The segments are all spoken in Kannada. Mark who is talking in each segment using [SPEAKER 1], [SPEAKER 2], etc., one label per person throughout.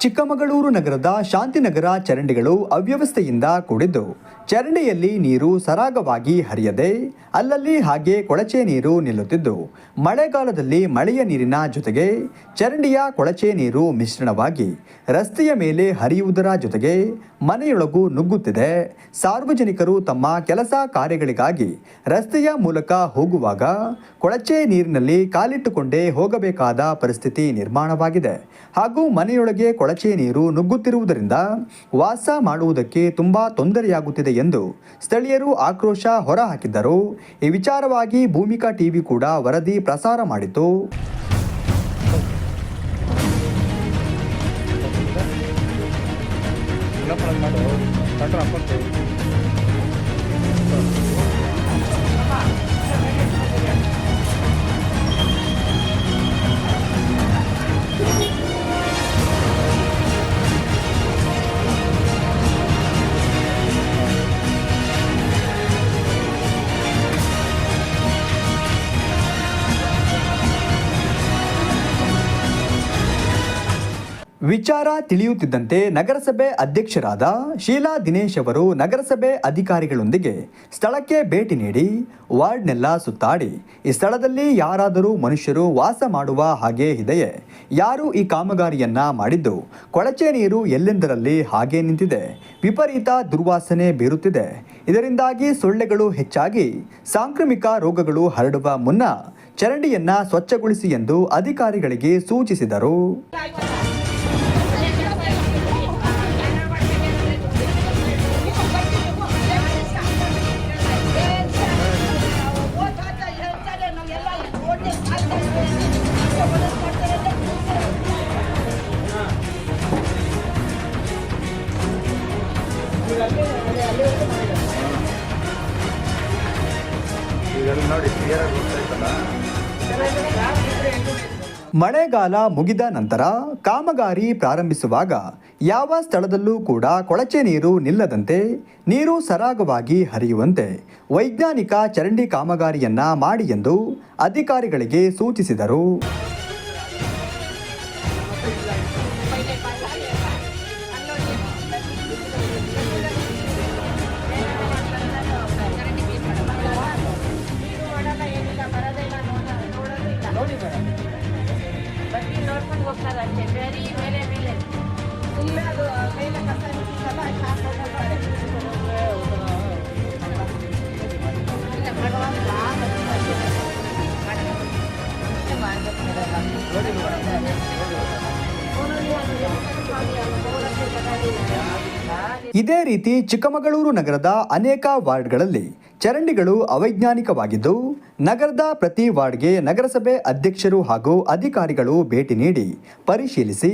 [SPEAKER 1] ಚಿಕ್ಕಮಗಳೂರು ನಗರದ ಶಾಂತಿನಗರ ಚರಂಡಿಗಳು ಅವ್ಯವಸ್ಥೆಯಿಂದ ಕೂಡಿದ್ದು. ಚರಂಡಿಯಲ್ಲಿ ನೀರು ಸರಾಗವಾಗಿ ಹರಿಯದೆ, ಅಲ್ಲಲ್ಲಿ ಹಾಗೆ ಕೊಳಚೆ ನೀರು ನಿಲ್ಲುತ್ತಿದ್ದು. ಮಳೆಗಾಲದಲ್ಲಿ ಮಳೆಯ ನೀರಿನ ಜೊತೆಗೆ ಚರಂಡಿಯ ಕೊಳಚೆ ನೀರು ಮಿಶ್ರಣವಾಗಿ ರಸ್ತೆಯ ಮೇಲೆ ಹರಿಯುವುದರ ಜೊತೆಗೆ ಮನೆಯೊಳಗೂ ನುಗ್ಗುತ್ತಿದೆ. ಸಾರ್ವಜನಿಕರು ತಮ್ಮ ಕೆಲಸ ಕಾರ್ಯಗಳಿಗಾಗಿ ರಸ್ತೆಯ ಮೂಲಕ ಹೋಗುವಾಗ ಕೊಳಚೆ ನೀರಿನಲ್ಲಿ ಕಾಲಿಟ್ಟುಕೊಂಡೇ ಹೋಗಬೇಕಾದ ಪರಿಸ್ಥಿತಿ ನಿರ್ಮಾಣವಾಗಿದೆ. ಹಾಗೂ ಮನೆಯೊಳಗೆ ಕೊಳಚೆ ನೀರು ನುಗ್ಗುತ್ತಿರುವುದರಿಂದ ವಾಸ ಮಾಡುವುದಕ್ಕೆ ತುಂಬಾ ತೊಂದರೆಯಾಗುತ್ತಿದೆ ಎಂದು ಸ್ಥಳೀಯರು ಆಕ್ರೋಶ ಹೊರಹಾಕಿದ್ದರು. ಈ ವಿಚಾರವಾಗಿ ಭೂಮಿಕಾ ಟಿವಿ ಕೂಡ ವರದಿ ಪ್ರಸಾರ ಮಾಡಿತು
[SPEAKER 2] ಮಾಡು
[SPEAKER 1] ವಿಚಾರ ತಿಳಿಯುತ್ತಿದ್ದಂತೆ ನಗರಸಭೆ ಅಧ್ಯಕ್ಷರಾದ ಶೀಲಾ ದಿನೇಶ್ ಅವರು ನಗರಸಭೆ ಅಧಿಕಾರಿಗಳೊಂದಿಗೆ ಸ್ಥಳಕ್ಕೆ ಭೇಟಿ ನೀಡಿ ವಾರ್ಡ್ನೆಲ್ಲ ಸುತ್ತಾಡಿ, ಈ ಸ್ಥಳದಲ್ಲಿ ಯಾರಾದರೂ ಮನುಷ್ಯರು ವಾಸ ಮಾಡುವ ಹಾಗೆ ಇದೆಯೇ? ಯಾರು ಈ ಕಾಮಗಾರಿಯನ್ನ ಮಾಡಿದ್ದು? ಕೊಳಚೆ ನೀರು ಎಲ್ಲೆಂದರಲ್ಲಿ ಹಾಗೆ ನಿಂತಿದೆ? ವಿಪರೀತ ದುರ್ವಾಸನೆ ಬೀರುತ್ತಿದೆ. ಇದರಿಂದಾಗಿ ಸೊಳ್ಳೆಗಳು ಹೆಚ್ಚಾಗಿ, ಸಾಂಕ್ರಾಮಿಕ ರೋಗಗಳು ಹರಡುವ ಮುನ್ನ ಚರಂಡಿಯನ್ನ ಸ್ವಚ್ಛಗೊಳಿಸಿ ಎಂದು ಅಧಿಕಾರಿಗಳಿಗೆ ಸೂಚಿಸಿದರು. ಮಳೆಗಾಲ ಮುಗಿದ ನಂತರ ಕಾಮಗಾರಿ ಪ್ರಾರಂಭಿಸುವಾಗ ಯಾವ ಸ್ಥಳದಲ್ಲೂ ಕೂಡ ಕೊಳಚೆ ನೀರು ನಿಲ್ಲದಂತೆ ನೀರು ಸರಾಗವಾಗಿ ಹರಿಯುವಂತೆ ವೈಜ್ಞಾನಿಕ ಚರಂಡಿ ಕಾಮಗಾರಿಯನ್ನ ಮಾಡಿ ಎಂದು ಅಧಿಕಾರಿಗಳಿಗೆ ಸೂಚಿಸಿದರು.
[SPEAKER 3] ನೋಡ್ಕೊಂಡು ಹೋಗ್ತಾರೆ ಅಷ್ಟೇ ಬರೀ ಮೇಲೆ ಮೇಲೆ. ಸುಮ್ಮನೆ ಅದು ಮೇಲೆ ಕಸ ಹೋಗ್ತಾರೆ. ಇಲ್ಲ,
[SPEAKER 1] ಇದೇ ರೀತಿ ಚಿಕ್ಕಮಗಳೂರು ನಗರದ ಅನೇಕ ವಾರ್ಡ್ಗಳಲ್ಲಿ ಚರಂಡಿಗಳು ಅವೈಜ್ಞಾನಿಕವಾಗಿದ್ದು, ನಗರದ ಪ್ರತಿ ವಾರ್ಡ್ಗೆ ನಗರಸಭೆ ಅಧ್ಯಕ್ಷರು ಹಾಗೂ ಅಧಿಕಾರಿಗಳು ಭೇಟಿ ನೀಡಿ ಪರಿಶೀಲಿಸಿ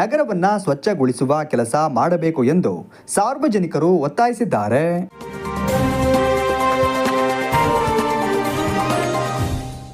[SPEAKER 1] ನಗರವನ್ನು ಸ್ವಚ್ಛಗೊಳಿಸುವ ಕೆಲಸ ಮಾಡಬೇಕು ಎಂದು ಸಾರ್ವಜನಿಕರು ಒತ್ತಾಯಿಸಿದ್ದಾರೆ.